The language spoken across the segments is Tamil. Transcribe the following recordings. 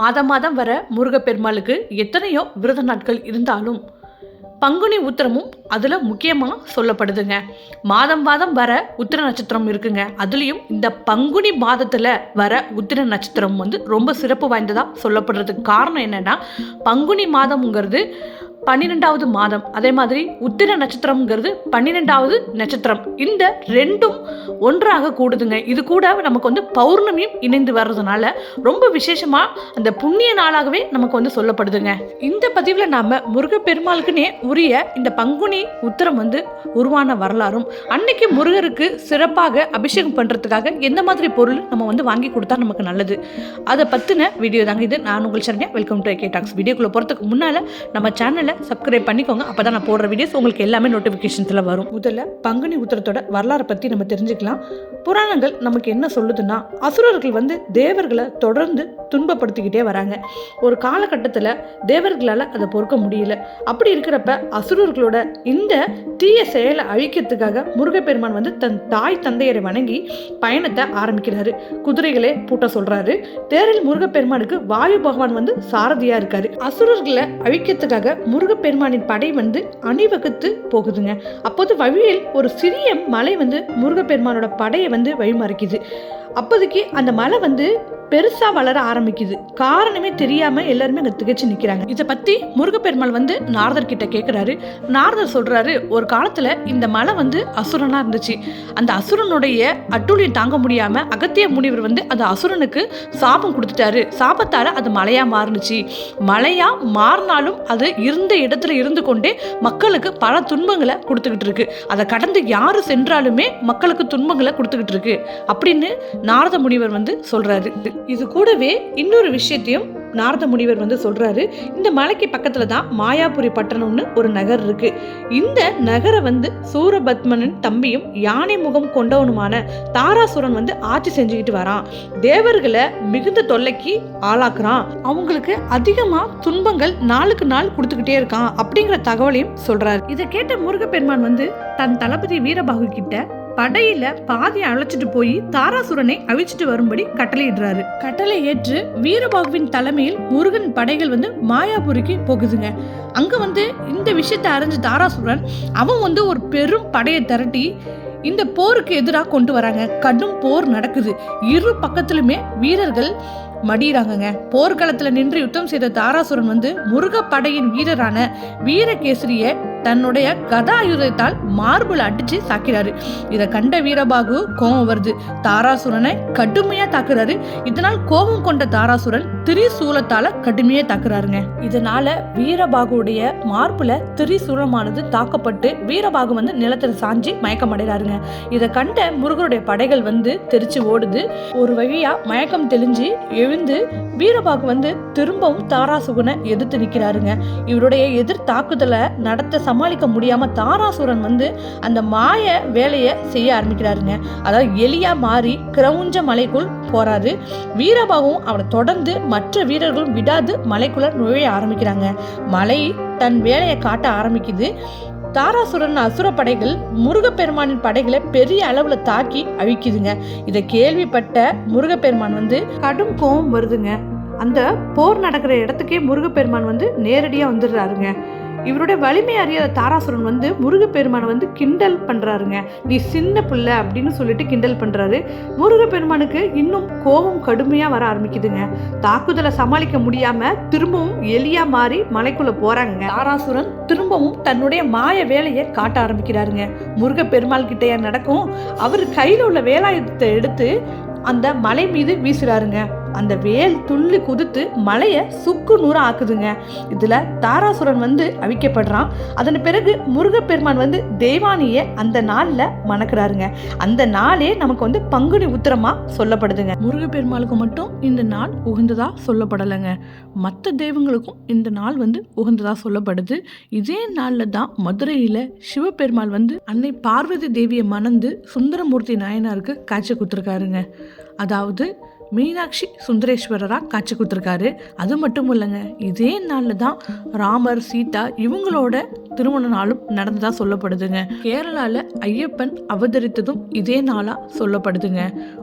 மாதம் மாதம் வர முருகப்பெருமாளுக்கு எத்தனையோ விரத நாட்கள் இருந்தாலும் பங்குனி உத்திரமும் அதில் முக்கியமாக சொல்லப்படுதுங்க. மாதம் மாதம் வர உத்திர நட்சத்திரம் இருக்குங்க. அதுலேயும் இந்த பங்குனி மாதத்தில் வர உத்திர நட்சத்திரம் வந்து ரொம்ப சிறப்பு வாய்ந்ததாக சொல்லப்படுறதுக்கு காரணம் என்னென்னா பங்குனி மாதம்ங்கிறது பன்னிரெண்டாவது மாதம். அதே மாதிரி உத்திர நட்சத்திரம்ங்கிறது பன்னிரெண்டாவது நட்சத்திரம். இந்த ரெண்டும் ஒன்றாக கூடுதுங்க. இது கூட நமக்கு வந்து பௌர்ணமியும் இணைந்து வர்றதுனால ரொம்ப விசேஷமாக அந்த புண்ணிய நாளாகவே நமக்கு வந்து சொல்லப்படுதுங்க. இந்த பதிவில் நாம் முருகப்பெருமாளுக்குன்னே உரிய இந்த பங்குனி உத்திரம் வந்து உருவான வரலாறும் அன்னைக்கு முருகருக்கு சிறப்பாக அபிஷேகம் பண்ணுறதுக்காக எந்த மாதிரி பொருள் நம்ம வந்து வாங்கி கொடுத்தா நமக்கு நல்லது? அதை பற்றின வீடியோ தாங்க இது. நான் உங்கள் Saranya. Welcome to K talks வீடியோக்குள்ளே போகிறதுக்கு முன்னால் நம்ம சேனலை சப்ஸ்கிரைப் பண்ணிக்கோங்க. அப்போ தான் நான் போடுற வீடியோஸ் உங்களுக்கு எல்லாமே நோட்டிஃபிகேஷன்ஸில் வரும். முதல்ல பங்குனி உத்திரத்தோட வரலாறை பற்றி நம்ம தெரிஞ்சுக்கலாம். புராணங்கள் நமக்கு என்ன சொல்லுதுன்னா அசுரர்கள் வந்து தேவர்களை தொடர்ந்து துன்பப்படுத்திக்கிட்டே வராங்க. ஒரு காலகட்டத்தில் தேவர்களால் அதை பொறுக்க முடியல. அப்படி இருக்கிறப்ப அசுரர்களோட இந்த தீய செயலை அழிக்கிறதுக்காக முருகப்பெருமான் வந்து தன் தாய் தந்தையரை வணங்கி பயணத்தை ஆரம்பிக்கிறாரு. குதிரைகளே பூட்ட சொல்றாரு. தேரில் முருகப்பெருமானுக்கு வாயு பகவான் வந்து சாரதியா இருக்காரு. அசுரர்களை அழிக்கிறதுக்காக முருகப்பெருமானின் படை வந்து அணிவகுத்து போகுதுங்க. அப்போது வழியில் ஒரு சிறிய மலை வந்து முருகப்பெருமானோட படையை வந்து வழிமறைக்குது. அப்போதைக்கு அந்த மலை வந்து பெருசாக வளர ஆரம்பிக்குது. காரணமே தெரியாமல் எல்லாருமே அங்கே திகச்சு நிற்கிறாங்க இதை பற்றி முருகப்பெருமாள் வந்து நாரதர் கிட்ட நாரதர் சொல்கிறாரு ஒரு காலத்தில் இந்த மலை வந்து அசுரனாக இருந்துச்சு. அந்த அசுரனுடைய அட்டூழியம் தாங்க முடியாமல் அகத்திய முனிவர் வந்து அந்த அசுரனுக்கு சாபம் கொடுத்துட்டாரு. சாபத்தால் அது மலையாக மாறுனுச்சு. மலையாக மாறினாலும் அது இருந்த இடத்துல இருந்து கொண்டே மக்களுக்கு பல துன்பங்களை கொடுத்துக்கிட்டு இருக்கு. அதை கடந்து யார் சென்றாலுமே மக்களுக்கு துன்பங்களை கொடுத்துக்கிட்டு இருக்கு. அப்படின்னு நாரத முனிவர் வந்து சொல்றாரு. இது கூடவே இன்னொரு விஷயத்தையும் நாரத முனிவர் வந்து சொல்றாரு. இந்த மலைக்கு பக்கத்துல தான் மாயாபுரி பட்டணம்னு ஒரு நகர் இருக்கு. இந்த நகரை வந்து சூரபத்மனின் தம்பியும் யானை முகம் கொண்டவனுமான தாராசுரன் வந்து ஆட்சி செஞ்சுக்கிட்டு வரான். தேவர்களை மிகுந்த தொல்லைக்கு ஆளாக்குறான். அவங்களுக்கு அதிகமா துன்பங்கள் நாளுக்கு நாள் கொடுத்துக்கிட்டே இருக்கான் அப்படிங்கிற தகவலையும் சொல்றாரு. இதை கேட்ட முருகப்பெருமான் வந்து தன் தளபதி வீரபாகு கிட்ட படையில பாதியை அழைச்சிட்டு போய் தாராசுரனை அழிச்சிட்டு வரும்படி கட்டளையிடுறாரு. கட்டளை ஏற்று வீரபாகுவின் தலைமையில் முருகன் படைகள் வந்து மாயாபுரிக்கு போகுதுங்க. அங்க வந்து இந்த விஷயத்தை அறிஞ்ச தாராசுரன் அவன் வந்து ஒரு பெரும் படையை திரட்டி இந்த போருக்கு எதிராக கொண்டு வராங்க. கடும் போர் நடக்குது. இரு பக்கத்திலுமே வீரர்கள் மடியிறாங்கங்க. போர்க்களத்தில் நின்று யுத்தம் செய்த தாராசுரன் வந்து முருகப்படையின் வீரரான வீரகேசரிய தன்னுடைய கதாயுதத்தால் மார்பிள் அடிச்சு தாக்கிறாரு. இதை கண்ட வீரபாகு கோபம் வருது. தாராசுரனை கடுமையா தாக்குறாரு. இதனால் கோபம் கொண்ட தாராசுரன் திரிசூலத்தால கடுமையா தாக்குறாருங்க. இதனால வீரபாகுடைய மார்புல திரிசூலமானது தாக்கப்பட்டு வீரபாகு வந்து நிலத்தில் சாஞ்சி மயக்கமடைறாருங்க. இதை கண்ட முருகருடைய படைகள் வந்து தெரிச்சு ஓடுது. ஒரு வழியா மயக்கம் தெளிஞ்சு எழுந்து வீரபாகு வந்து திரும்பவும் தாராசுகனை எதிர்த்து நிற்கிறாருங்க இவருடைய எதிர் தாக்குதலை நடத்த சமாளிக்க முடியாம தாராசுரன் வந்து அந்த மாய வேலையை செய்ய ஆரம்பிக்கிறாருங்க. அதாவது எலியா மாறி கிரவுஞ்ச மலைக்குள் போறாரு. வீரபாகவும் அவனை தொடர்ந்து மற்ற வீரர்களும் விடாது மலைக்குள்ள நுழைய ஆரம்பிக்கிறாங்க. மலை தன் வேலையை காட்ட ஆரம்பிக்குது. தாராசுரன் அசுர படைகள் முருகப்பெருமானின் படைகளை பெரிய அளவுல தாக்கி அழிக்குதுங்க. இதை கேள்விப்பட்ட முருகப்பெருமான் வந்து கடும் கோபம் வருதுங்க. அந்த போர் நடக்கிற இடத்துக்கே முருகப்பெருமான் வந்து நேரடியாக வந்துடுறாருங்க. இவருடைய வலிமை அறியாத தாராசுரன் வந்து முருகப்பெருமானை வந்து கிண்டல் பண்ணுறாருங்க நீ சின்ன பிள்ளை அப்படின்னு சொல்லிட்டு கிண்டல் பண்ணுறாரு முருகப்பெருமானுக்கு இன்னும் கோபம் கடுமையாக வர ஆரம்பிக்குதுங்க. தாக்குதலை சமாளிக்க முடியாமல் திரும்பவும் எலியா மாறி மலைக்குள்ளே போகிறாங்க தாராசுரன் திரும்பவும் தன்னுடைய மாய வேலையை காட்ட ஆரம்பிக்கிறாருங்க. முருகப்பெருமாள் கிட்டேயா நடக்கும். அவர் கையில் உள்ள வேலாயுதத்தை எடுத்து அந்த மலை மீது வீசுறாருங்க. அந்த வேல் துள்ளி குதித்து மலையை சுக்கு நூறாக ஆக்குதுங்க. இதில் தாராசுரன் வந்து அவிக்கப்படுறான். அதன் பிறகு முருகப்பெருமான் வந்து தெய்வானியை அந்த நாளில் மணக்கிறாருங்க. அந்த நாளே நமக்கு வந்து பங்குனி உத்திரமாக சொல்லப்படுதுங்க. முருகப்பெருமாளுக்கு மட்டும் இந்த நாள் உகந்ததாக சொல்லப்படலைங்க. மற்ற தெய்வங்களுக்கும் இந்த நாள் வந்து உகந்ததாக சொல்லப்படுது. இதே நாளில் தான் மதுரையில் சிவபெருமாள் வந்து அன்னை பார்வதி தேவியை மணந்து சுந்தரமூர்த்தி நாயனாருக்கு காட்சி கொடுத்துருக்காருங்க. அதாவது மீனாட்சி சுந்தரேஸ்வரராக காட்சி கொடுத்துருக்காரு. அது மட்டும் இல்லைங்க இதே நாளில் தான் ராமர் சீதா இவங்களோட திருமண நாளும் நடந்ததாக சொல்லப்படுதுங்க. கேரளாவில் ஐயப்பன் அவதரித்ததும் இதே நாளாக சொல்லப்படுதுங்க.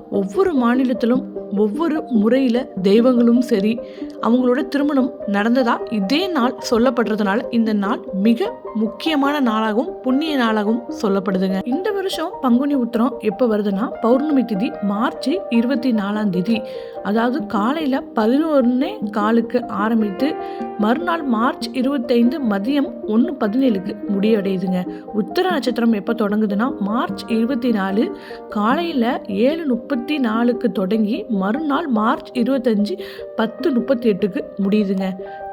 ஒவ்வொரு மாநிலத்திலும் ஒவ்வொரு முறையில் தெய்வங்களும் சரி அவங்களோட திருமணம் நடந்ததா இதே நாள் சொல்லப்படுறதுனால இந்த நாள் மிக முக்கியமான நாளாகவும் புண்ணிய நாளாகவும் சொல்லப்படுதுங்க. இந்த வருஷம் பங்குனி உத்திரம் எப்போ வருதுன்னா பௌர்ணமி திதி மார்ச் இருபத்தி நாலாம் தேதி. அதாவது காலையில் பதினொன்னே காலுக்கு ஆரம்பித்து மறுநாள் மார்ச் இருபத்தைந்து மதியம் ஒன்று பதினேழுக்கு முடிவடையுதுங்க. உத்தர நட்சத்திரம் எப்போ தொடங்குதுன்னா மார்ச் இருபத்தி நாலு காலையில் ஏழு முப்பத்தி நாலுக்கு தொடங்கி மறுநாள் மார்ச் இருபத்தஞ்சி பத்து முப்பத்தி எட்டுக்கு முடியுதுங்க.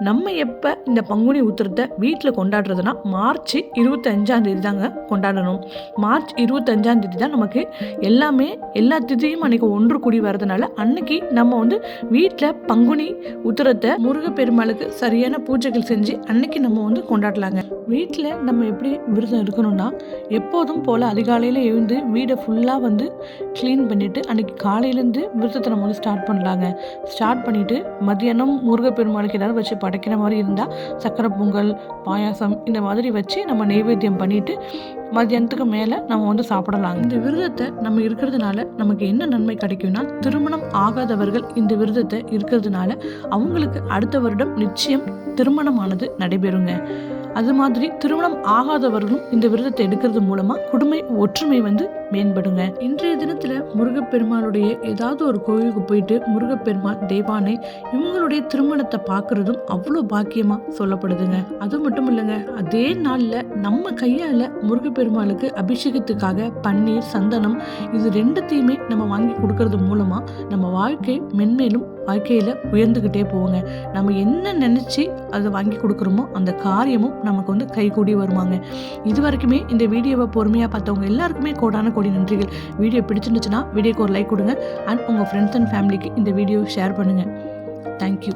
நம்ம எப்போ இந்த பங்குனி உத்திரத்தை வீட்டில் கொண்டாடுறதுனா மார்ச் இருபத்தஞ்சாந்தேதி தாங்க கொண்டாடணும். மார்ச் இருபத்தஞ்சாந்தேதி தான் நமக்கு எல்லாமே எல்லா திதியும் அன்னைக்கு ஒன்று கூடி வரதுனால அன்னைக்கு நம்ம வந்து வீட்டில் பங்குனி உத்திரத்தை முருகப்பெருமாளுக்கு சரியான பூஜைகள் செஞ்சு அன்னைக்கு நம்ம வந்து கொண்டாடலாங்க. வீட்டில் நம்ம எப்படி விரதம் இருக்கணும்னா எப்போதும் போல் அதிகாலையில் எழுந்து வீடை ஃபுல்லாக வந்து க்ளீன் பண்ணிவிட்டு அன்றைக்கி காலையிலேருந்து விரதத்தை நம்ம வந்து ஸ்டார்ட் பண்ணலாங்க. ஸ்டார்ட் பண்ணிவிட்டு மதியானம் முருகப்பெருமாளுக்கு ஏதாவது வச்சு படைக்கிற மாதிரி இருந்தால் சக்கரை பொங்கல் பாயாசம் இந்த மாதிரி வச்சு நம்ம நைவேத்தியம் பண்ணிவிட்டு மதியானத்துக்கு மேலே நம்ம வந்து சாப்பிடலாம் இந்த விரதத்தை நம்ம இருக்கிறதுனால நமக்கு என்ன நன்மை கிடைக்கும்னா திருமணம் ஆகாதவர்கள் இந்த விரதத்தை இருக்கிறதுனால அவங்களுக்கு அடுத்த வருடம் நிச்சயம் திருமணமானது நடைபெறுங்க. அது மாதிரி திருமணம் ஆகாதவர்களும் இந்த விரதத்தை எடுக்கிறது மூலமாக குடும்ப ஒற்றுமை வந்து மேம்படுங்க. இன்றைய தினத்துல முருகப்பெருமானுடைய ஏதாவது ஒரு கோயிலுக்கு போயிட்டு முருகப்பெருமாள் தேவானை இவங்களுடைய திருமணத்தை பார்க்கறதும் அவ்வளோ பாக்கியமா சொல்லப்படுதுங்க. அது மட்டும் இல்லைங்க அதே நாள்ல நம்ம கையால முருகப்பெருமாளுக்கு அபிஷேகத்துக்காக பன்னீர் சந்தனம் இது ரெண்டுத்தையுமே நம்ம வாங்கி கொடுக்கறது மூலமா நம்ம வாழ்க்கை மென்மேலும் வாழ்க்கையில் உயர்ந்துக்கிட்டே போவோங்க நம்ம என்ன நினச்சி அதை வாங்கி கொடுக்குறோமோ அந்த காரியமும் நமக்கு வந்து கைகூடி வருவாங்க இது வரைக்குமே இந்த வீடியோவை பொறுமையாக பார்த்தவங்க எல்லாருக்குமே கோடான கோடி நன்றிகள். வீடியோ பிடிச்சிருந்துச்சுன்னா வீடியோக்கு ஒரு லைக் கொடுங்க. அண்ட் உங்கள் ஃப்ரெண்ட்ஸ் அண்ட் ஃபேமிலிக்கு இந்த வீடியோ ஷேர் பண்ணுங்கள் தேங்க்யூ